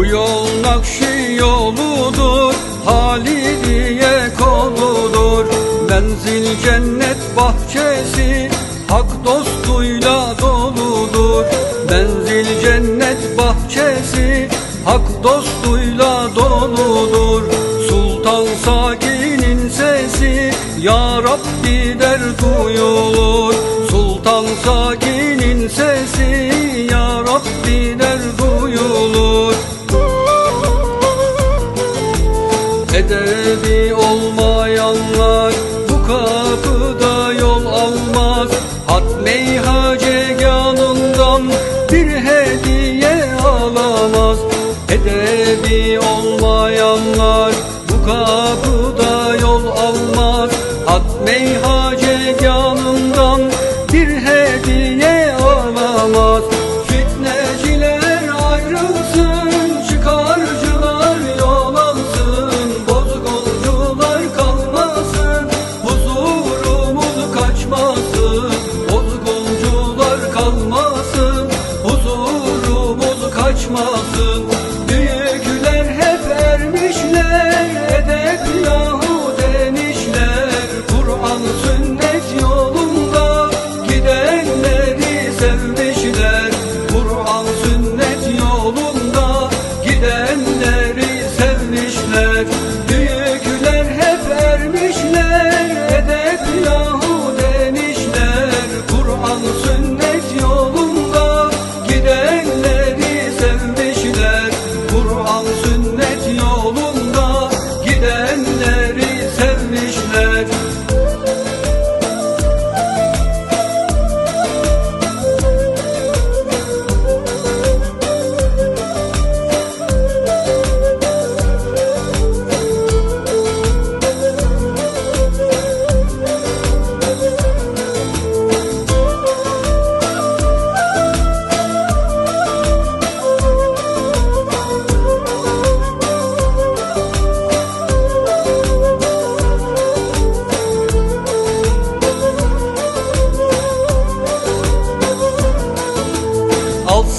Nakşi yoludur Halidiye koludur. Menzil cennet bahçesi Hak dostuyla doludur. Menzil cennet bahçesi Hak dostuyla doludur. Sultan Sakin'in sesi Ya Rabbi der duyulur Edebi olmayanlar bu kapıda yol almaz. Hatme-i haceganından bir hediye alamaz. Edebi olmayanlar bu kapıda yol almaz. Hatme-i haceganından huzurumuz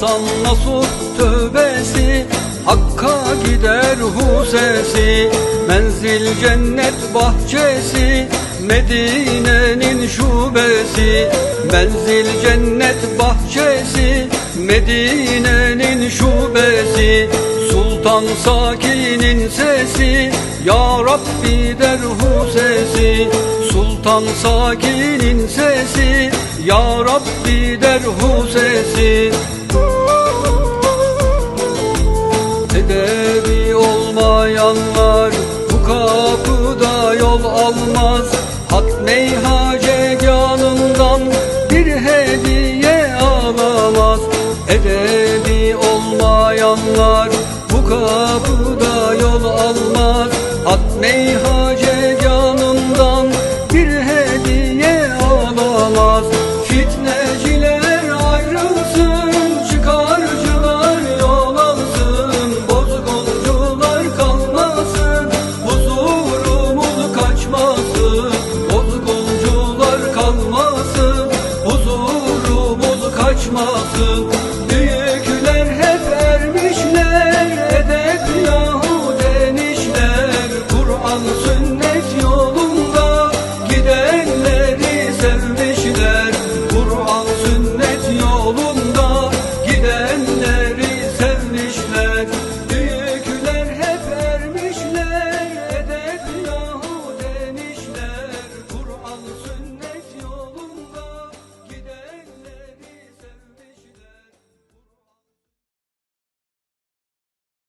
Alsan nasıl tövbesi Hakka gider hu sesi Menzil cennet bahçesi Medine'nin şubesi. Menzil cennet bahçesi Medine'nin şubesi. Sultan Sakin'in sesi Ya Rabbi der hu sesi Sultan Sakin'in sesi Ya Rabbi der hu Edebi olmayanlar bu kapıda